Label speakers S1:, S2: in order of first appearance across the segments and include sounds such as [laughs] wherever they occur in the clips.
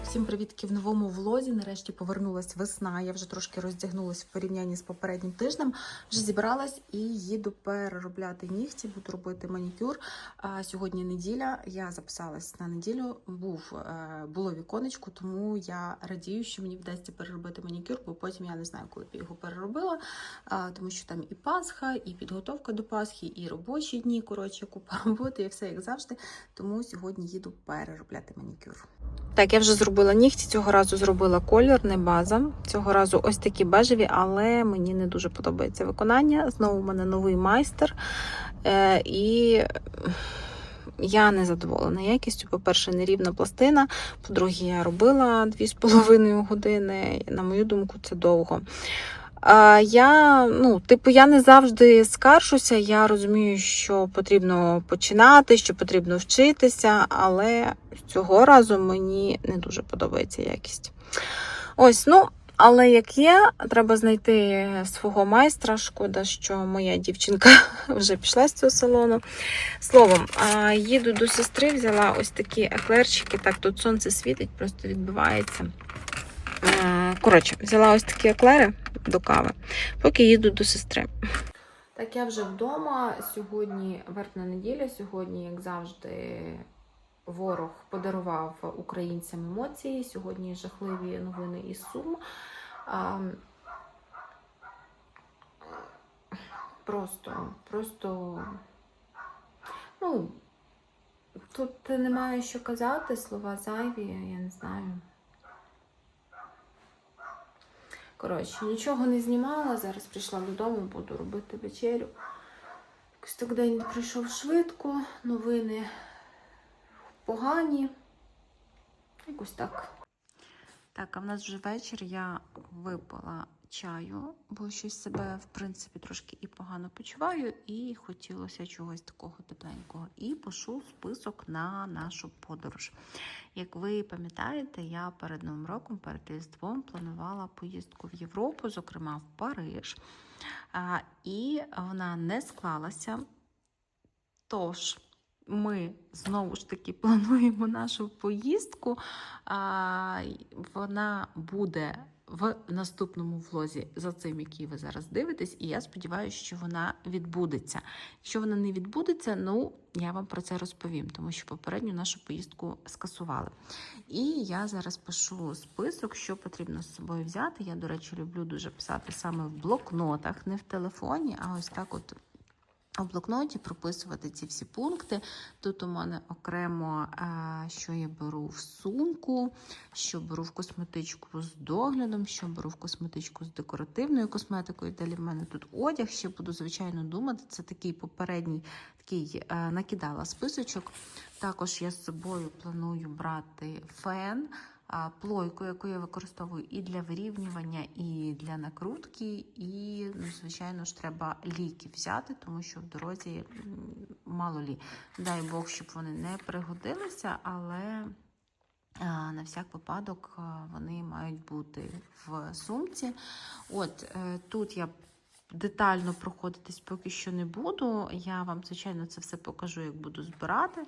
S1: Так, всім привітки в новому влозі. Нарешті повернулась весна. Я вже трошки роздягнулась в порівнянні з попереднім тижнем. Вже зібралась і їду переробляти нігті, буду робити манікюр. Сьогодні неділя. Я записалась на неділю. Був е, було віконечко, тому я радію, що мені вдасться переробити манікюр, бо потім я не знаю, коли б його переробила. Тому що там і Пасха, і підготовка до Пасхи, і робочі дні. Коротше, купа [laughs] роботи, і все як завжди. Тому сьогодні їду переробляти манікюр. Так, я вже зробила нігті. Цього разу зробила колір, не база. Цього разу ось такі бежеві, але мені не дуже подобається виконання. Знову в мене новий майстер. Е, і я не задоволена якістю. По-перше, нерівна пластина. По-друге, я робила 2,5 години. На мою думку, це довго. Я, ну, типу, я не завжди скаржуся. Я розумію, що потрібно починати, що потрібно вчитися, але цього разу мені не дуже подобається якість. Ось, ну, але як є, треба знайти свого майстра. Шкода, що моя дівчинка [laughs] вже пішла з цього салону. Словом, їду до сестри, взяла ось такі еклерчики. Так, тут сонце світить, просто відбивається. Коротше, взяла ось такі еклери до кави, поки їду до сестри. Так, я вже вдома. Сьогодні верхня неділя. Сьогодні, як завжди, ворог подарував українцям емоції. Сьогодні жахливі новини із Сум. Просто, просто, ну, тут немає що казати, слова зайві, я не знаю. Коротше, нічого не знімала. Зараз прийшла додому, буду робити вечерю. Якось так день прийшов швидко, новини погані. Якось так. Так, а в нас вже вечір. Я випила чаю, бо щось себе, в принципі, трошки і погано почуваю, і хотілося чогось такого тепленького. І пишу список на нашу подорож. Як ви пам'ятаєте, я перед Новим роком, перед Різдвом планувала поїздку в Європу, зокрема в Париж. І вона не склалася. Тож, ми знову ж таки плануємо нашу поїздку. Вона буде в наступному влозі за цим, який ви зараз дивитесь, і я сподіваюся, що вона відбудеться. Якщо вона не відбудеться, ну я вам про це розповім, тому що попередню нашу поїздку скасували. І я зараз пишу список, що потрібно з собою взяти. Я, до речі, люблю дуже писати саме в блокнотах, не в телефоні, а ось так от. У блокноті прописувати ці всі пункти. Тут у мене окремо, що я беру в сумку, що беру в косметичку з доглядом, що беру в косметичку з декоративною косметикою. Далі в мене тут одяг. Ще буду, звичайно, думати. Це такий попередній такий накидала списочок. Також я з собою планую брати фен плойку, яку я використовую і для вирівнювання, і для накрутки. І, ну, звичайно ж, треба ліки взяти, тому що в дорозі мало лі. Дай Бог, щоб вони не пригодилися, але на всяк випадок вони мають бути в сумці. От е, тут я детально проходитись поки що не буду. Я вам, звичайно, це все покажу, як буду збирати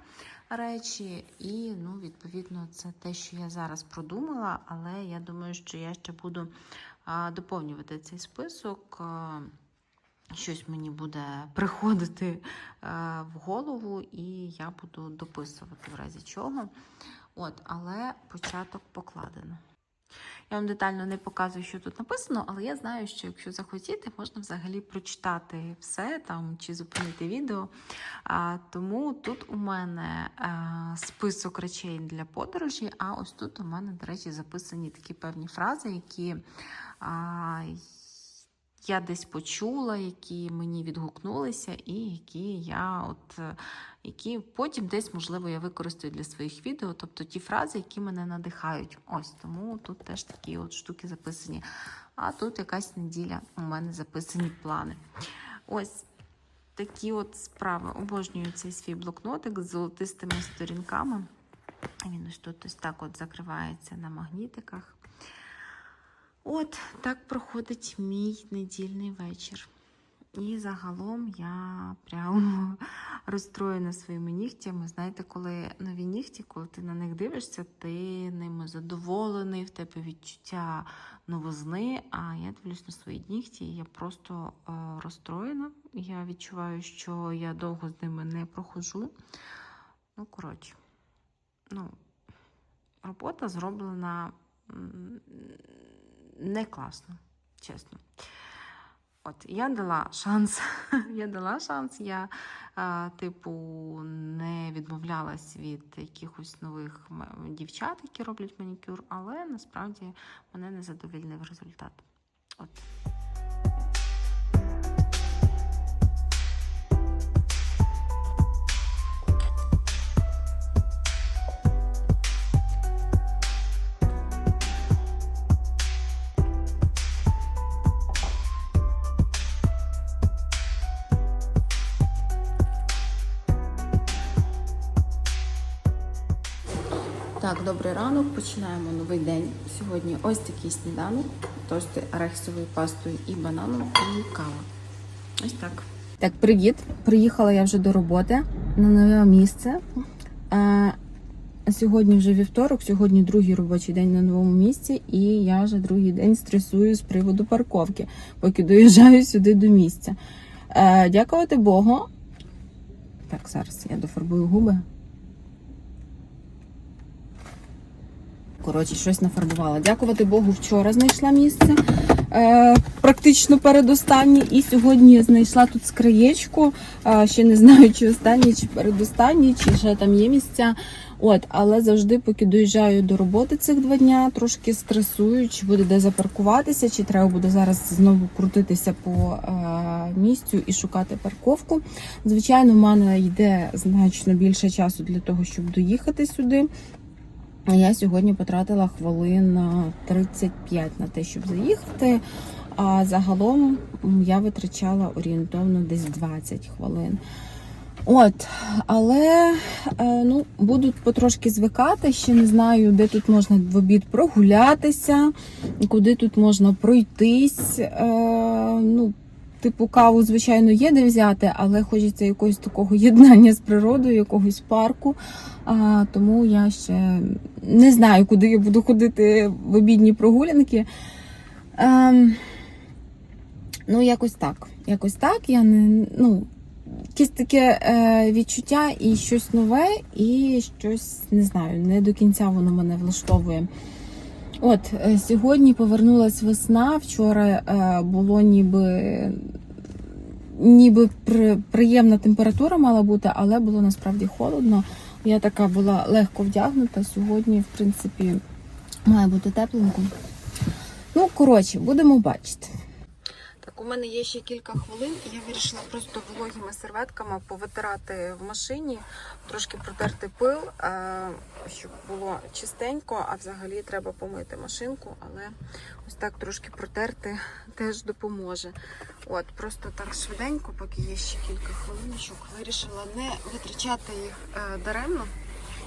S1: речі. І, ну, відповідно, це те, що я зараз продумала, але я думаю, що я ще буду доповнювати цей список. Щось мені буде приходити в голову, і я буду дописувати в разі чого. От, але початок покладено. Я вам детально не показую, що тут написано, але я знаю, що якщо захотіти, можна взагалі прочитати все там чи зупинити відео. А, Тому тут у мене а, список речей для подорожі, а ось тут у мене, до речі, записані такі певні фрази, які. А, я десь почула, які мені відгукнулися, і які я от які потім десь, можливо, я використаю для своїх відео, тобто ті фрази, які мене надихають. Ось тому тут теж такі от штуки записані. А тут якась неділя у мене записані плани. Ось такі от справи. Обожнюю цей свій блокнотик з золотистими сторінками. Він ось тут ось так от закривається на магнітиках. От так проходить мій недільний вечір. І загалом я прямо [laughs] розстроєна своїми нігтями. Знаєте, коли нові нігті, коли ти на них дивишся, ти ними задоволений, в тебе відчуття новизни. А я дивлюсь на свої нігті, і я просто е, розстроєна. Я відчуваю, що я довго з ними не проходжу. Ну, коротше, ну, робота зроблена не класно, чесно. От, я дала шанс. [laughs] я дала шанс. Я, е, типу, не відмовлялась від якихось нових дівчат, які роблять манікюр, але насправді мене не задовільнив результат. От. Добрий ранок. Починаємо новий день. Сьогодні ось такий сніданок. Тости арахісовою пастою і бананом, і кава. Ось так. Так, привіт. Приїхала я вже до роботи на нове місце. А, сьогодні вже вівторок, сьогодні другий робочий день на новому місці, і я вже другий день стресую з приводу парковки, поки доїжджаю сюди до місця. Е, дякувати Богу. Так, зараз я дофарбую губи. Коротше, щось нафарбувала. Дякувати Богу, вчора знайшла місце. Е, практично передостаннє. І сьогодні знайшла тут скриєчку. Е, ще не знаю, чи останнє, чи передостаннє, чи ще там є місця. От, але завжди, поки доїжджаю до роботи цих два дня, трошки стресую, чи буде де запаркуватися, чи треба буде зараз знову крутитися по е, місцю і шукати парковку. Звичайно, в мене йде значно більше часу для того, щоб доїхати сюди. Я сьогодні потратила хвилин 35 на те, щоб заїхати. А загалом я витрачала орієнтовно десь 20 хвилин. От, але е, ну, буду потрошки звикати. Ще не знаю, де тут можна в обід прогулятися, куди тут можна пройтись. Е, ну, типу, каву, звичайно, є де взяти, але хочеться якогось такого єднання з природою, якогось парку. А, тому я ще не знаю, куди я буду ходити в обідні прогулянки. Ем, ну, якось так. Якось так. Я не, ну, якесь таке е, відчуття і щось нове, і щось не знаю, не до кінця воно мене влаштовує. От, е, сьогодні повернулась весна. Вчора е, було ніби, ніби приємна температура мала бути, але було насправді холодно. Я така була легко вдягнута. Сьогодні, в принципі, має бути тепленько. Ну, коротше, будемо бачити. У мене є ще кілька хвилин, і я вирішила просто вологими серветками повитирати в машині, трошки протерти пил, е, щоб було чистенько, а взагалі треба помити машинку, але ось так трошки протерти теж допоможе. От, просто так швиденько, поки є ще кілька хвилиночок, вирішила не витрачати їх е, даремно,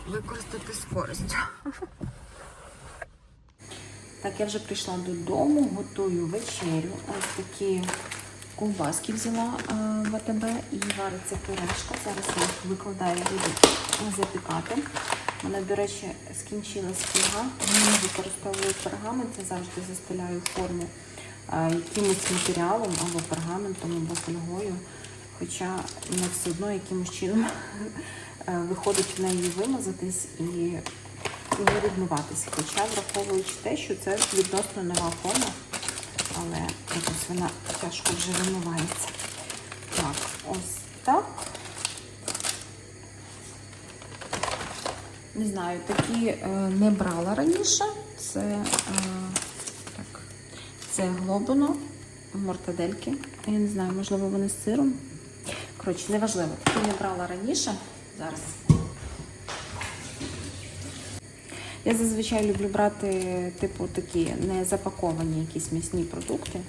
S1: використати з користю. [laughs] Так, я вже прийшла додому, готую вечерю. Ось такі ковбаски взяла е, в АТБ і вариться пюрешка. Зараз я їх викладаю, буду запікати. У мене, до речі, скінчилась фольга, не використовую пергамент, я завжди застеляю форму е, якимось матеріалом або пергаментом, або фольгою. Хоча не все одно якимось чином [laughs] е, виходить в неї вимазатись і відмиватися. Хоча враховуючи те, що це відносно нова форма, але якось вона тяжко вже вимивається. Так, ось так. Не знаю, такі е, не брала раніше. Це е, так, це глобино, мортадельки. Я не знаю, можливо, вони з сиром. Коротше, неважливо. Такі не брала раніше. Зараз. Я зазвичай люблю брати, типу, такі не запаковані якісь м'ясні продукти.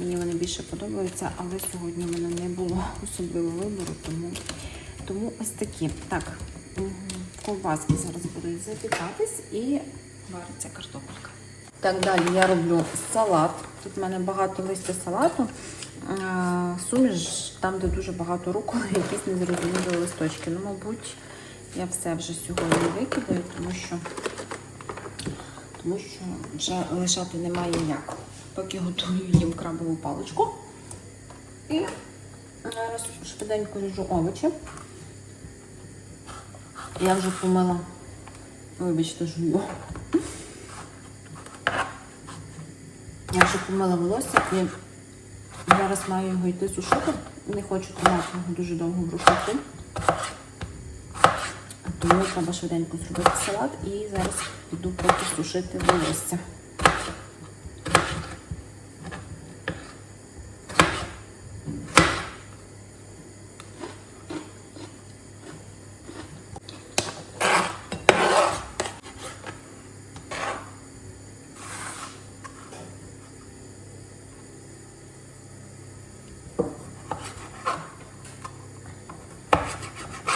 S1: Мені вони більше подобаються, але сьогодні в мене не було [laughs] особливого вибору, тому, тому ось такі. Так, ковбаски зараз будуть запікатись і вариться картопелька. Так, далі я роблю салат. Тут в мене багато листя салату. Суміш там, де дуже багато руколи, [laughs] якісь незрозумілі листочки. Ну, мабуть, я все вже сьогодні викидаю, тому що, тому що вже лишати немає як. Поки готую їм крабову паличку. І зараз швиденько ріжу овочі. Я вже помила, вибачте, жую. Я вже помила волосся і зараз маю його йти сушити. Не хочу тримати його дуже довго в рушнику. Тому треба швиденько зробити салат і зараз піду поки сушити волосся.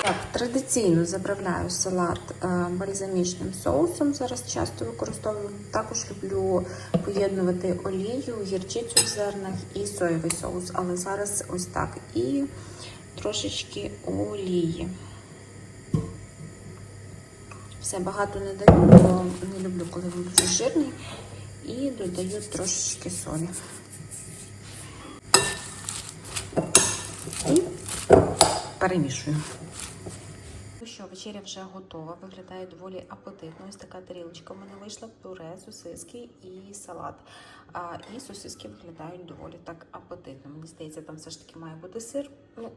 S1: Так, традиційно заправляю салат е, бальзамічним соусом. Зараз часто використовую. Також люблю поєднувати олію, гірчицю в зернах і соєвий соус. Але зараз ось так. І трошечки олії. Все багато не даю, бо не люблю, коли він дуже жирний. І додаю трошечки солі. І перемішую. Вечеря вже готова, виглядає доволі апетитно. Ось така тарілочка в мене вийшла, пюре, сосиски і салат. А, і сосиски виглядають доволі так апетитно. Мені здається, там все ж таки має бути сир. Ну,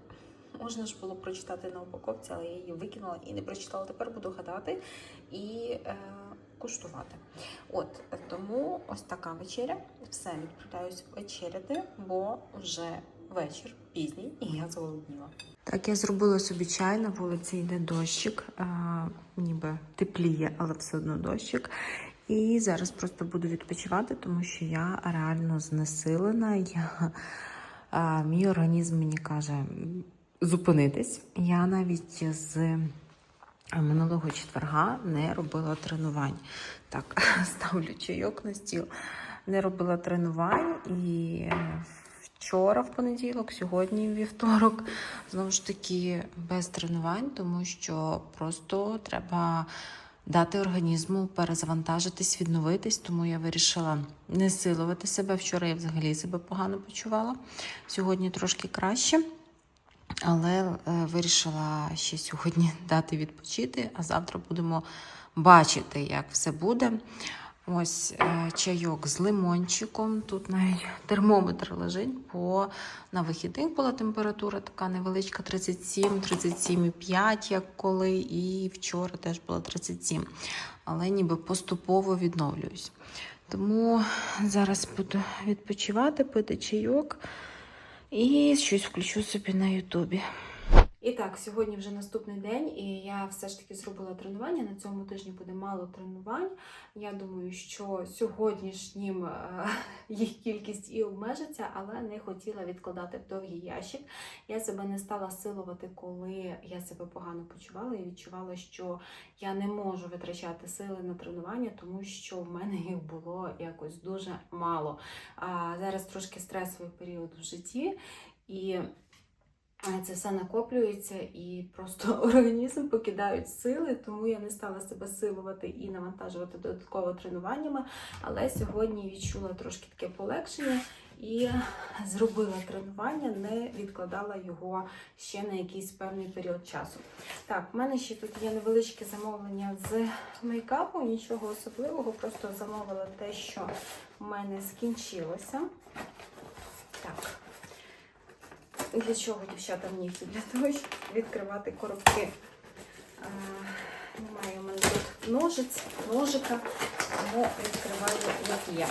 S1: можна ж було прочитати на упаковці, але я її викинула і не прочитала. Тепер буду гадати і е, куштувати. От, тому ось така вечеря. Все, відправляюсь вечеряти, бо вже вечір пізній, і я зголодніла. Так, я зробила собі чай, на вулиці йде дощик, а, ніби тепліє, але все одно дощик. І зараз просто буду відпочивати, тому що я реально знесилена. Я, а, мій організм мені каже зупинитись. Я навіть з минулого четверга не робила тренувань. Так, [laughs] ставлю чайок на стіл. Не робила тренувань і вчора в понеділок, сьогодні вівторок. Знову ж таки, без тренувань, тому що просто треба дати організму перезавантажитись, відновитись. Тому я вирішила не силувати себе. Вчора я взагалі себе погано почувала. Сьогодні трошки краще. Але е, вирішила ще сьогодні [laughs] дати відпочити, а завтра будемо бачити, як все буде. Ось е, чайок з лимончиком. Тут навіть термометр лежить, бо на вихідних була температура така невеличка 37, 37,5, як коли, і вчора теж було 37. Але ніби поступово відновлююсь. Тому зараз буду відпочивати, пити чайок і щось включу собі на Ютубі. І так, сьогодні вже наступний день, і я все ж таки зробила тренування. На цьому тижні буде мало тренувань. Я думаю, що сьогоднішнім е, [laughs] їх кількість і обмежиться, але не хотіла відкладати в довгий ящик. Я себе не стала силувати, коли я себе погано почувала і відчувала, що я не можу витрачати сили на тренування, тому що в мене їх було якось дуже мало. Зараз трошки стресовий період в житті. І це все накоплюється і просто [laughs] організм покидають сили, тому я не стала себе силувати і навантажувати додатково тренуваннями. Але сьогодні відчула трошки таке полегшення і зробила тренування, не відкладала його ще на якийсь певний період часу. Так, в мене ще тут є невеличке замовлення з мейкапу, нічого особливого, просто замовила те, що в мене скінчилося. Так. Для чого дівчата в нігті? Для того, щоб відкривати коробки. Немає у мене тут ножиць, ножика, тому відкриваю, як є.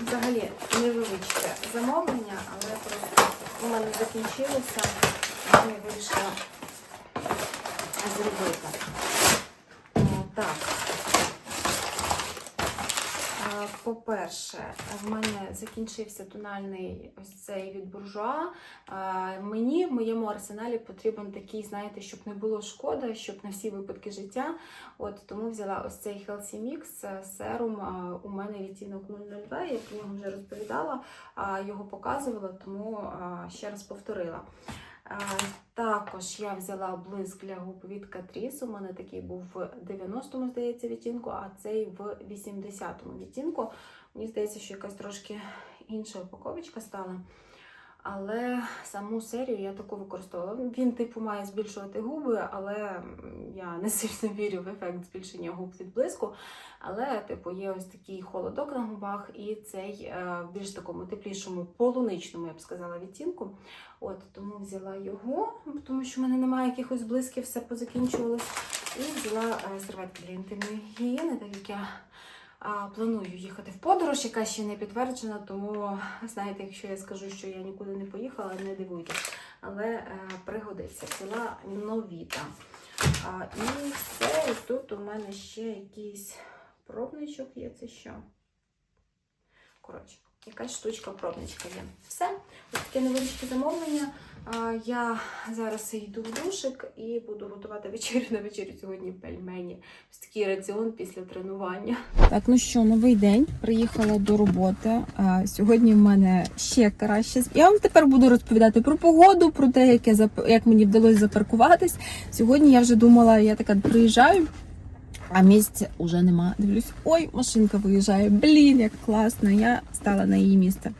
S1: Взагалі невеличке замовлення, але просто у мене закінчилося, я вирішила зробити. Так. По-перше, в мене закінчився тональний ось цей від буржуа. Мені в моєму арсеналі потрібен такий, знаєте, щоб не було шкода, щоб на всі випадки життя. От тому взяла ось цей Healthy Mix е, серум. е, У мене відтінок 002, я про нього вже розповідала, його показувала, тому е, ще раз повторила. Також я взяла блиск для губ від Catrice. У мене такий був в 90-му, здається, відтінку, а цей в 80-му відтінку. Мені здається, що якась трошки інша упаковочка стала. Але саму серію я таку використовувала. Він, типу, має збільшувати губи, але я не сильно [laughs] вірю в ефект збільшення губ від блиску. Але, типу, є ось такий холодок на губах, і цей е, в більш такому теплішому, полуничному, я б сказала, відтінку. От тому взяла його, тому що в мене немає якихось блисків, все позакінчувалось. І взяла е, серветки для інтимної гігієни, так як я планую їхати в подорож, яка ще не підтверджена, тому знаєте, якщо я скажу, що я нікуди не поїхала, не дивуйтесь. Але е, пригодиться. Взяла новіта. А, і все, і тут у мене ще якийсь пробничок є. Це що? Коротше, якась штучка пробничка є. Все, ось таке невеличке замовлення. Я зараз йду в душик і буду готувати вечерю на вечерю сьогодні пельмені. Ось такий раціон після тренування. Так, ну що, новий день. Приїхала до роботи. Сьогодні в мене ще краще. Я вам тепер буду розповідати про погоду, про те, як, я як мені вдалося запаркуватись. Сьогодні я вже думала, я така приїжджаю. А місця вже нема. Дивлюсь, ой, машинка виїжджає. Блін, як класно. Я стала на її місце.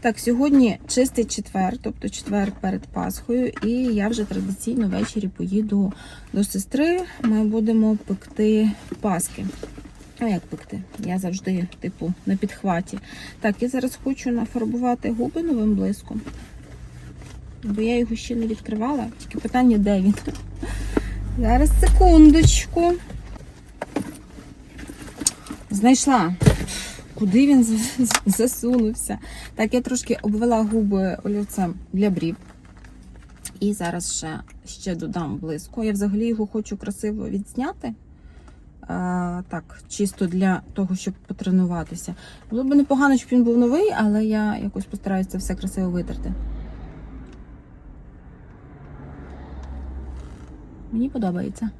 S1: Так, сьогодні чистий четвер, тобто четвер перед Пасхою, і я вже традиційно ввечері поїду до сестри. Ми будемо пекти паски. А як пекти? Я завжди, типу, на підхваті. Так, я зараз хочу нафарбувати губи новим блиском. Бо я його ще не відкривала. Тільки питання, де він. Зараз секундочку. Знайшла. Куди він засунувся? Так, я трошки обвела губи олівцем для брів. І зараз ще, ще додам блиску. Я взагалі його хочу красиво відзняти. А, так, чисто для того, щоб потренуватися. Було б непогано, щоб він був новий, але я якось постараюся це все красиво витерти. Мені подобається.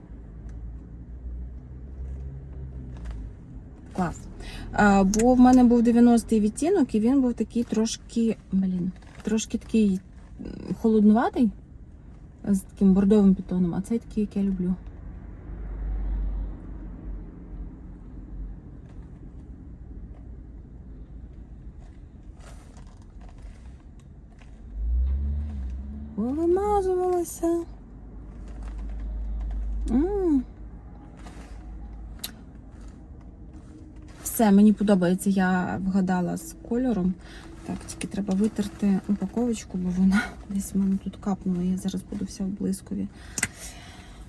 S1: Клас. Бо в мене був 90-й відтінок, і він був такий трошки, блін, трошки такий холоднуватий, з таким бордовим підтоном, а цей такий, як я люблю. Повимазувалася. М. Все, мені подобається, я вгадала з кольором. Так, тільки треба витерти упаковочку, бо вона [laughs] десь в мене тут капнула. Я зараз буду вся в блискові.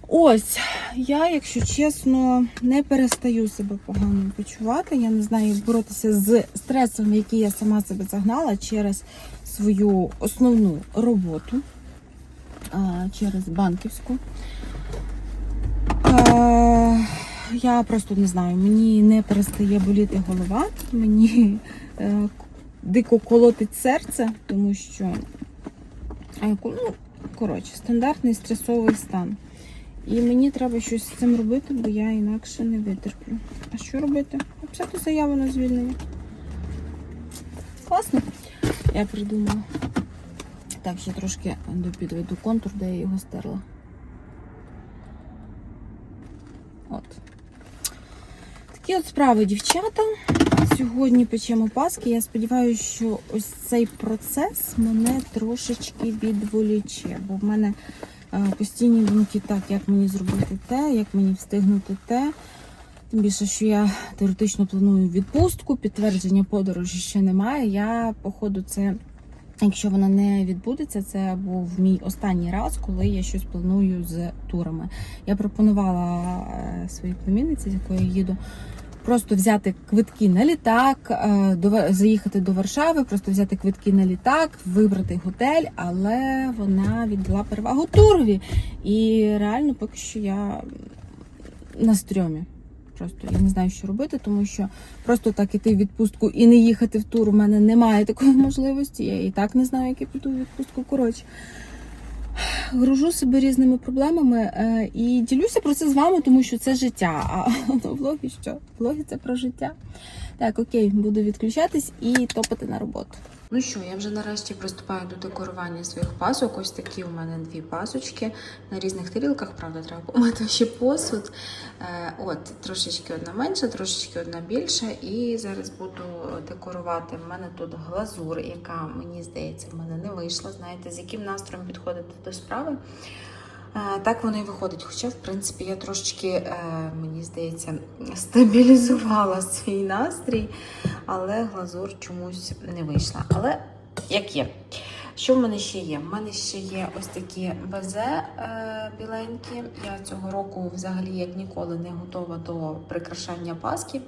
S1: Ось, я, якщо чесно, не перестаю себе погано почувати. Я не знаю, як боротися з стресом, який я сама себе загнала через свою основну роботу, через банківську. Я просто не знаю, мені не перестає боліти голова, мені е, дико колотить серце, тому що е, ну, коротше, стандартний стресовий стан. І мені треба щось з цим робити, бо я інакше не витерплю. А що робити? Написати заяву на звільнення. Класно. Я придумала. Так, ще трошки допідведу контур, де я його стерла. От. Такі от справи, дівчата. Сьогодні печемо паски. Я сподіваюся, що ось цей процес мене трошечки відволіче, бо в мене е, постійні думки, так, як мені зробити те, як мені встигнути те. Тим більше, що я теоретично планую відпустку, підтвердження подорожі ще немає. Я, походу, це, якщо вона не відбудеться, це був мій останній раз, коли я щось планую з турами. Я пропонувала е, своїй племінниці, з якою їду, просто взяти квитки на літак, е, до заїхати до Варшави, просто взяти квитки на літак, вибрати готель, але вона віддала перевагу турові. І реально поки що я на стрьомі. Просто я не знаю, що робити, тому що просто так іти в відпустку і не їхати в тур. У мене немає такої можливості. Я і так не знаю, як я піду в відпустку. Коротше. Гружу себе різними проблемами е, і ділюся про це з вами, тому що це життя. А [laughs] ну, влоги що? Влоги це про життя. Так, окей, буду відключатись і топати на роботу. Ну що, я вже нарешті приступаю до декорування своїх пасок. Ось такі у мене дві пасочки на різних тарілках. Правда, треба помити ще посуд. Е, От, трошечки одна менша, трошечки одна більша. І зараз буду декорувати. У мене тут глазур, яка мені здається, в мене не вийшла. Знаєте, з яким настроєм підходити до справи. Е, Так воно і виходить. Хоча, в принципі, я трошечки, е, мені здається, стабілізувала [laughs] свій настрій, але глазур чомусь не вийшла. Але як є. Що в мене ще є? В мене ще є ось такі безе е, біленькі. Я цього року взагалі як ніколи не готова до прикрашання паски.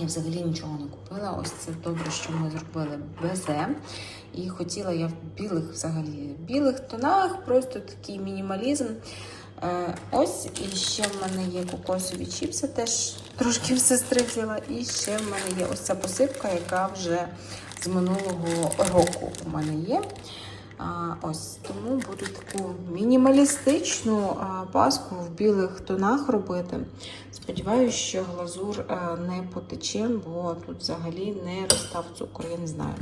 S1: Я взагалі нічого не купила. Ось це добре, що ми зробили безе. І хотіла я в білих, взагалі, білих тонах, просто такий мінімалізм. Е, ось, і ще в мене є кокосові чіпси, теж трошки в сестри взяла. І ще в мене є ось ця посипка, яка вже з минулого року у мене є. Ось тому буду таку мінімалістичну паску в білих тонах робити. Сподіваюся, що глазур не потече, бо тут взагалі не розстав цукор, я не знаю.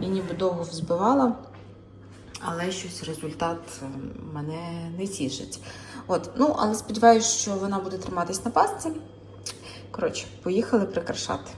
S1: Я ніби довго взбивала, але щось результат е, мене не тішить. От, ну, але сподіваюся, що вона буде триматись на пасці. Коротше, поїхали прикрашати.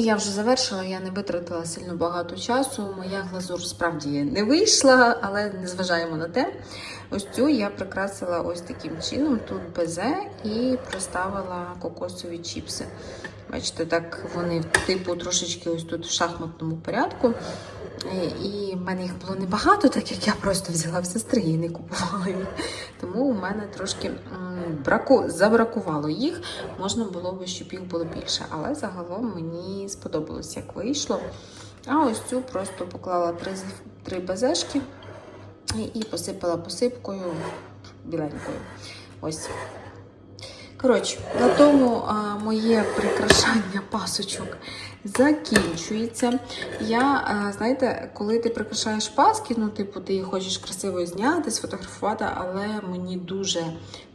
S1: І я вже завершила, я не витратила сильно багато часу. Моя глазур справді не вийшла, але не зважаємо на те. Ось цю я прикрасила ось таким чином. Тут безе і приставила кокосові чіпси. Бачите, так вони типу трошечки ось тут в шахматному порядку. І- І в мене їх було небагато, так як я просто взяла в сестри і не купувала їх. Тому у мене трошки браку, забракувало їх. Можна було б, щоб їх було більше. Але загалом мені сподобалось, як вийшло. А ось цю просто поклала три, три безешки і посипала посипкою біленькою. Ось. Коротше, на тому а, моє прикрашання пасочок закінчується. Я, знаєте, коли ти прикрашаєш паски, ну, типу, ти хочеш красиво зняти, сфотографувати, але мені дуже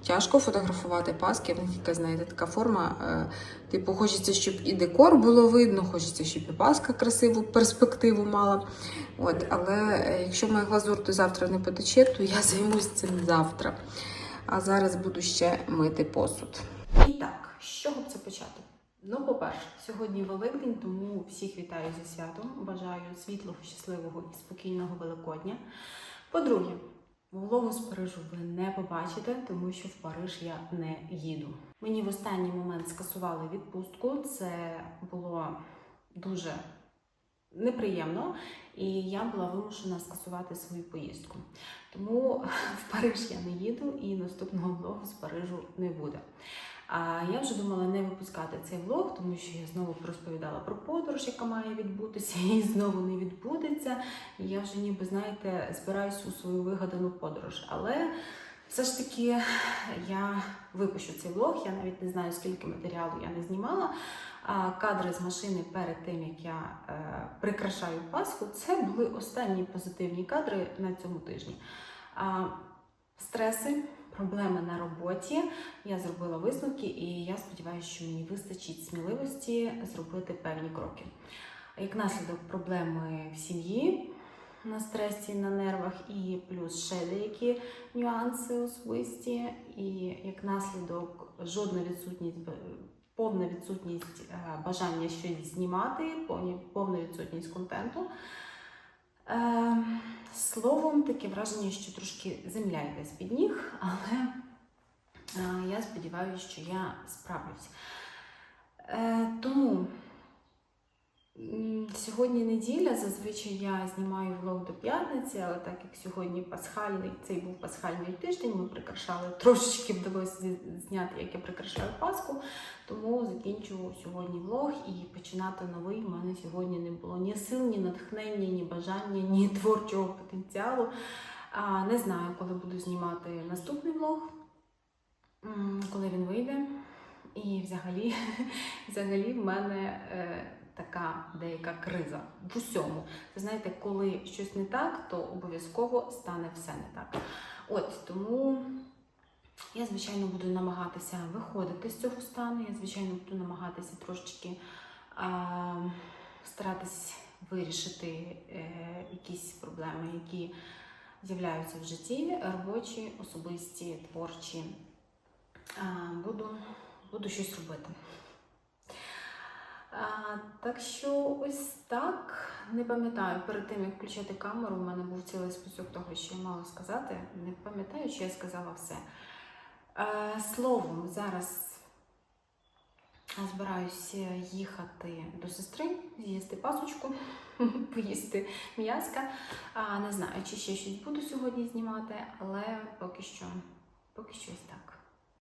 S1: тяжко фотографувати паски. В них якась, знаєте, така форма. е, Типу, хочеться, щоб і декор було видно, хочеться, щоб і паска красиву перспективу мала. От, але е, якщо моя глазур завтра не потече, то я [laughs] займусь цим завтра. А зараз буду ще мити посуд. І так, з чого б це почати? Ну, по-перше, сьогодні Великдень, тому всіх вітаю зі святом. Бажаю світлого, щасливого і спокійного Великодня. По-друге, влогу з Парижу ви не побачите, тому що в Париж я не їду. Мені в останній момент скасували відпустку. Це було дуже неприємно, і я була вимушена скасувати свою поїздку. Тому [laughs] в Париж я не їду і наступного влогу з Парижу не буде. А я вже думала не випускати цей влог, тому що я знову розповідала про подорож, яка має відбутися, [laughs] і знову не відбудеться. Я вже ніби, знаєте, збираюся у свою вигадану подорож. Але все ж таки я випущу цей влог. Я навіть не знаю, скільки матеріалу я не знімала. А кадри з машини перед тим, як я е, прикрашаю Пасху, це були останні позитивні кадри на цьому тижні. А, стреси, проблеми на роботі. Я зробила висновки, і я сподіваюся, що мені вистачить сміливості зробити певні кроки. Як наслідок проблеми в сім'ї на стресі, на нервах, і плюс ще деякі нюанси особисті, і як наслідок жодна відсутність повна відсутність е, бажання щось знімати, повна відсутність контенту. Е, словом, таке враження, що трошки земля йде з-під ніг, але е, я сподіваюся, що я справлюсь. Е, тому сьогодні неділя, зазвичай я знімаю влог до п'ятниці, але так як сьогодні пасхальний, цей був пасхальний тиждень, ми прикрашали трошечки вдалося зняти, як я прикрашаю Пасху. Тому закінчу сьогодні влог і починати новий. У мене сьогодні не було ні сил, ні натхнення, ні бажання, ні [laughs] творчого потенціалу. А, не знаю, коли буду знімати наступний влог, коли він вийде. І взагалі, [laughs] взагалі в мене е, така деяка криза в усьому. Ви знаєте, коли щось не так, то обов'язково стане все не так. От тому я, звичайно, буду намагатися виходити з цього стану. Я, звичайно, буду намагатися трошечки а, старатись вирішити е, якісь проблеми, які з'являються в житті, робочі, особисті, творчі. А, буду, буду щось робити. А, так що ось так. Не пам'ятаю, перед тим як включати камеру, в мене був цілий список того, що я мала сказати. Не пам'ятаю, що я сказала все. Е, словом, зараз збираюся їхати до сестри, з'їсти пасочку, [laughs] поїсти м'яска. А, не знаю, чи ще щось буду сьогодні знімати, але поки що, поки що ось так.